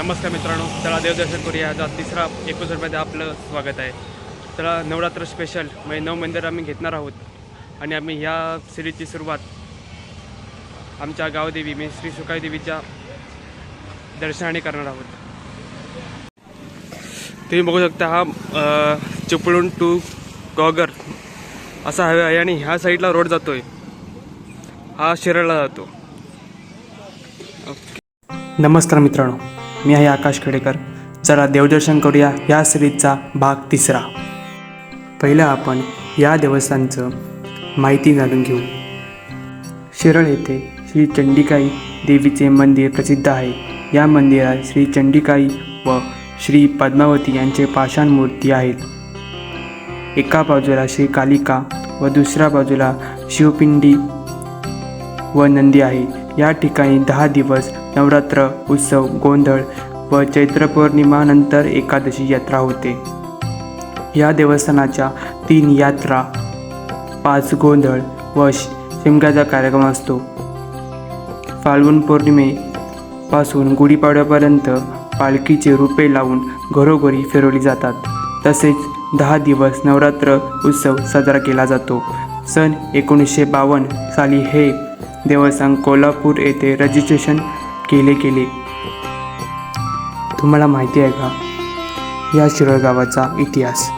नमस्कार मित्रांनो चला देवदर्शन करूया. आज तिसरा एपिसोडमध्ये आपलं स्वागत आहे. चला नवरात्र स्पेशल म्हणजे नऊ मंदिर आम्ही घेतणार आहोत. आणि आम्ही ह्या सिरीजची सुरुवात आमच्या गावदेवी म्हणजे श्री सुकाई देवीच्या दर्शनाने करणार आहोत. तुम्ही बघू शकता हा चिपळूण टू गॉगर असा हवे आहे आणि ह्या साईडला रोड जातो आहे हा शिरळला जातो. नमस्कार मित्रांनो. मी आहे आकाश खेडेकर. चला देवदर्शन करूया या सिरीजचा भाग तिसरा. पहिला आपण या देवस्थानचं माहिती जाणून घेऊ. शिरळ येथे श्री चंडिकाई देवीचे मंदिर प्रसिद्ध आहे. या मंदिरात श्री चंडिकाई व श्री पद्मावती यांचे पाषाण मूर्ती आहेत. एका बाजूला श्री कालिका व दुसऱ्या बाजूला शिवपिंडी व नंदी आहे. या ठिकाणी दहा दिवस नवरात्र उत्सव गोंधळ व चैत्र पौर्णिमानंतर एकादशी यात्रा होते. या देवस्थानाच्या तीन यात्रा पाच गोंधळ व श- शिमग्याचा कार्यक्रम असतो. फाल्गुन पौर्णिमेपासून गुढीपाडव्यापर्यंत पालखीचे रूपे लावून घरोघरी फिरवली जातात. तसेच दहा दिवस नवरात्र उत्सव साजरा केला जातो. सन एकोणीसशे बावन्न साली हे देवस्थान कोल्हापूर येथे रजिस्ट्रेशन केले गेले तुम्हाला माहिती आहे का? या शिरळ गावाचा इतिहास.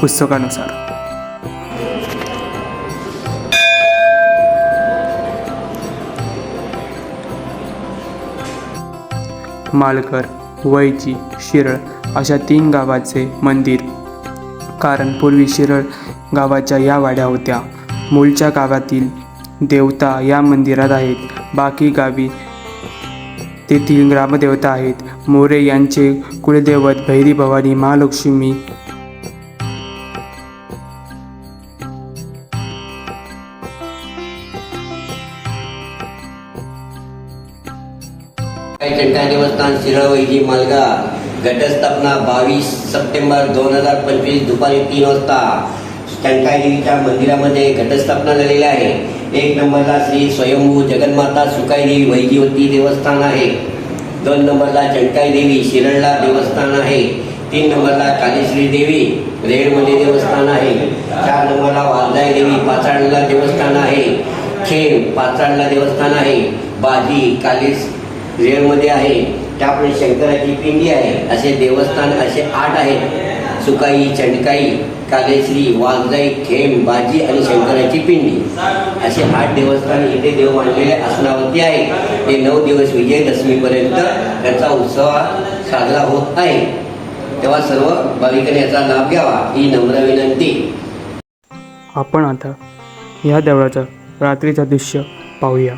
पुस्तकानुसार. मालकर वैची शिरळ अशा तीन गावाचे मंदिर. कारण पूर्वी शिरळ गावाच्या या वाड्या होत्या. मूळच्या गावातील देवता या मंदिरात आहेत. बाकी गावी तेथील ग्रामदेवता आहेत. मोरे यांचे कुलदैवत भैरी भवानी महालक्ष्मी देवस्थान शिरळवैजी मालगा घटस्थापना बावीस सप्टेंबर दोन हजार पंचवीस दुपारी तीन वाजता. टंकाई देवीच्या मंदिरामध्ये घटस्थापना झालेली आहे. एक नंबरला श्री स्वयंभू जगन्माता सुकाई देवी वैजीवती देवस्थान आहे. दोन नंबरला चंकाई देवी शिरळला देवस्थान आहे. तीन नंबरला कालेश्वरी देवी रेडमध्ये देवस्थान आहे. चार नंबरला वालदाई देवी पाचाडला देवस्थान आहे. खेम पाचाडला देवस्थान आहे. बाजी कालीस रेडमध्ये आहे. त्यापुढे शंकराची पिंडी आहे. असे देवस्थान असे आठ आहेत. सुकाई चंडकाई कालेश्री वाघजाई खेम बाजी आणि शंकराची पिंडी. असे आठ देवस्थान इथे देव मानलेले असनावरती आहे हे नऊ दिवस विजयदशमीपर्यंत त्याचा उत्सव साजरा होत आहे. तेव्हा सर्व भाविकांनी याचा लाभ घ्यावा ही नम्र विनंती. आपण आता या देवळाचं रात्रीचं दृश्य पाहूया.